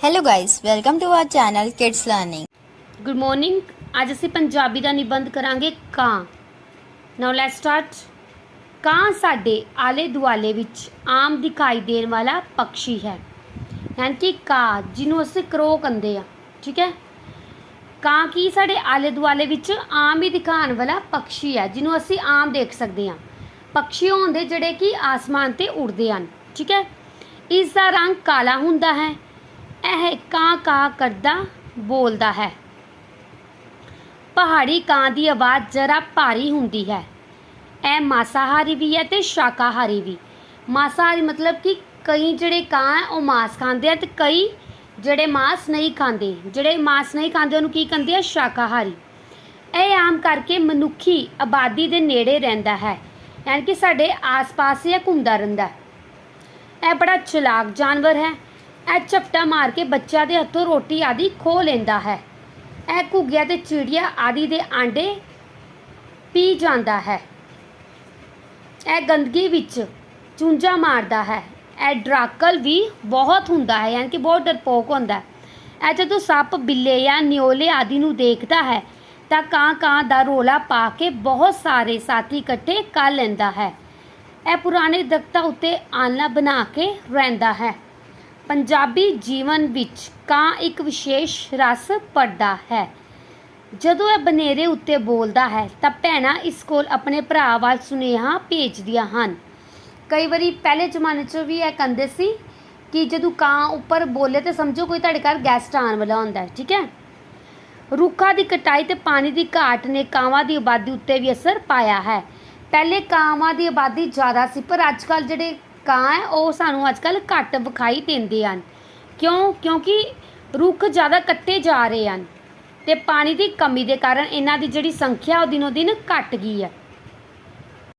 Hello guys, welcome to our channel Kids Learning. Good morning ਅੱਜ ਅਸੀਂ ਪੰਜਾਬੀ ਦਾ ਨਿਬੰਧ ਕਰਾਂਗੇ ਕਾਂ ਨਾਓ ਲੈਟਸ ਸਟਾਰਟ ਕਾਂ ਸਾਡੇ ਆਲੇ ਦੁਆਲੇ ਵਿੱਚ ਆਮ ਦਿਖਾਈ ਦੇਣ ਵਾਲਾ ਪੰਛੀ ਹੈ ਯਾਨੀ ਕਿ ਕਾਂ ਜਿਹਨੂੰ ਅਸੀਂ ਕਰੋ ਕਹਿੰਦੇ ਆ ਠੀਕ ਹੈ ਕਾਂ ਕੀ ਸਾਡੇ ਆਲੇ ਦੁਆਲੇ ਵਿੱਚ ਆਮ ਹੀ ਦਿਖਾਉਣ ਵਾਲਾ ਪੰਛੀ ਹੈ ਜਿਹਨੂੰ ਅਸੀਂ ਆਮ ਦੇਖ ਸਕਦੇ ਹਾਂ ਪੰਛੀ ਹੁੰਦੇ ਜਿਹੜੇ ਕਿ ਆਸਮਾਨ ਤੇ ਉੱਡਦੇ ਹਨ ਠੀਕ ਹੈ ਇਸ ਦਾ ਰੰਗ ਕਾਲਾ ਹੁੰਦਾ ਹੈ ਇਹ ਕਾਂ ਕਾਂ ਕਰਦਾ ਬੋਲਦਾ ਹੈ। ਪਹਾੜੀ ਕਾਂ ਦੀ ਆਵਾਜ਼ ਜਰਾ ਭਾਰੀ ਹੁੰਦੀ ਹੈ। ਇਹ ਮਾਸਾਹਾਰੀ ਵੀ ਹੈ ਤੇ ਸ਼ਾਕਾਹਾਰੀ ਵੀ। ਮਾਸਾਹਾਰੀ ਮਤਲਬ ਕਿ ਕਈ ਜਿਹੜੇ ਕਾਂ ਹੈ, ਉਹ ਮਾਸ ਖਾਂਦੇ ਆ ਤੇ ਕਈ ਜਿਹੜੇ ਮਾਸ ਨਹੀਂ ਖਾਂਦੇ। ਜਿਹੜੇ ਮਾਸ ਨਹੀਂ ਖਾਂਦੇ, ਉਹਨੂੰ ਕੀ ਕਹਿੰਦੇ ਆ? ਸ਼ਾਕਾਹਾਰੀ। ਇਹ ਆਮ ਕਰਕੇ ਮਨੁੱਖੀ ਆਬਾਦੀ ਦੇ ਨੇੜੇ ਰਹਿੰਦਾ ਹੈ। ਯਾਨੀ ਕਿ ਸਾਡੇ ਆਸ-ਪਾਸ ਹੀ ਇਹ ਘੁੰਮਦਾ ਰਹਿੰਦਾ ਹੈ। ਇਹ ਬੜਾ ਚਲਾਕ ਜਾਨਵਰ ਹੈ। ਇਹ ਝਪਟਾ ਮਾਰ ਕੇ ਬੱਚਿਆਂ ਦੇ ਹੱਥੋਂ ਰੋਟੀ ਆਦਿ ਖੋ ਲੈਂਦਾ ਹੈ। ਇਹ ਘੁੱਗਿਆ ਤੇ ਚਿੜੀਆ ਆਦਿ ਦੇ ਆਂਡੇ ਪੀ ਜਾਂਦਾ ਹੈ। ਇਹ ਗੰਦਗੀ ਵਿੱਚ ਚੁੰਝਾ ਮਾਰਦਾ ਹੈ। ਇਹ ਡਰਾਕਲ ਵੀ ਬਹੁਤ ਹੁੰਦਾ ਹੈ, ਯਾਨੀ ਕਿ ਬਹੁਤ ਡਰਪੋਕ ਹੁੰਦਾ ਹੈ। ਇਹ ਜਦੋਂ ਸੱਪ, ਬਿੱਲੇ ਜਾਂ ਨਿਓਲੇ ਆਦਿ ਨੂੰ ਦੇਖਦਾ ਹੈ, ਤਾਂ ਕਾਂ ਕਾਂ ਦਾ ਰੋਲਾ ਪਾ ਕੇ ਬਹੁਤ ਸਾਰੇ ਸਾਥੀ ਇਕੱਠੇ ਕਰ ਲੈਂਦਾ ਹੈ। ਇਹ ਪੁਰਾਣੇ ਦਰਖਤਾਂ ਉੱਤੇ ਆਲਣਾ ਬਣਾ ਕੇ ਰਹਿੰਦਾ ਹੈ। ਪੰਜਾਬੀ ਜੀਵਨ ਵਿੱਚ ਕਾਂ ਇੱਕ ਵਿਸ਼ੇਸ਼ ਰਸ ਪੜਦਾ ਹੈ। ਜਦੋਂ ਇਹ ਬਨੇਰੇ ਉੱਤੇ ਬੋਲਦਾ ਹੈ, ਤਾਂ ਭੈਣਾਂ ਇਸ ਕੋਲ ਆਪਣੇ ਭਰਾ ਵੱਲ ਸੁਨੇਹਾ ਭੇਜਦੀਆਂ ਹਨ। ਕਈ ਵਾਰੀ ਪਹਿਲੇ ਜ਼ਮਾਨੇ 'ਚ ਵੀ ਇਹ ਕਹਿੰਦੇ ਸੀ ਕਿ ਜਦੋਂ ਕਾਂ ਉੱਪਰ ਬੋਲੇ ਤੇ ਸਮਝੋ ਕੋਈ ਤੁਹਾਡੇ ਘਰ ਗੈਸਟ ਆਉਣ ਵਾਲਾ ਹੁੰਦਾ ਹੈ, ਠੀਕ ਹੈ? ਰੁੱਖਾਂ ਦੀ ਕਟਾਈ ਤੇ ਪਾਣੀ ਦੀ ਘਾਟ ਨੇ ਕਾਵਾਂ ਦੀ ਆਬਾਦੀ ਉੱਤੇ ਵੀ ਅਸਰ ਪਾਇਆ ਹੈ। ਪਹਿਲੇ ਕਾਵਾਂ ਦੀ ਆਬਾਦੀ ਜ਼ਿਆਦਾ ਸੀ, ਪਰ ਅੱਜ ਕੱਲ ਜਿਹੜੇ ਕਾਂ ਹੈ, ਉਹ ਸਾਨੂੰ ਅੱਜ ਕੱਲ ਘੱਟ ਵਿਖਾਈ ਦਿੰਦੇ ਹਨ। ਕਿਉਂ? ਕਿਉਂਕਿ ਰੁੱਖ ਜ਼ਿਆਦਾ ਕੱਟੇ ਜਾ ਰਹੇ ਹਨ ਤੇ ਪਾਣੀ ਦੀ ਕਮੀ ਦੇ ਕਾਰਨ ਇਹਨਾਂ ਦੀ ਜਿਹੜੀ ਸੰਖਿਆ ਉਹ ਦਿਨੋ ਦਿਨ ਘਟ ਗਈ ਹੈ।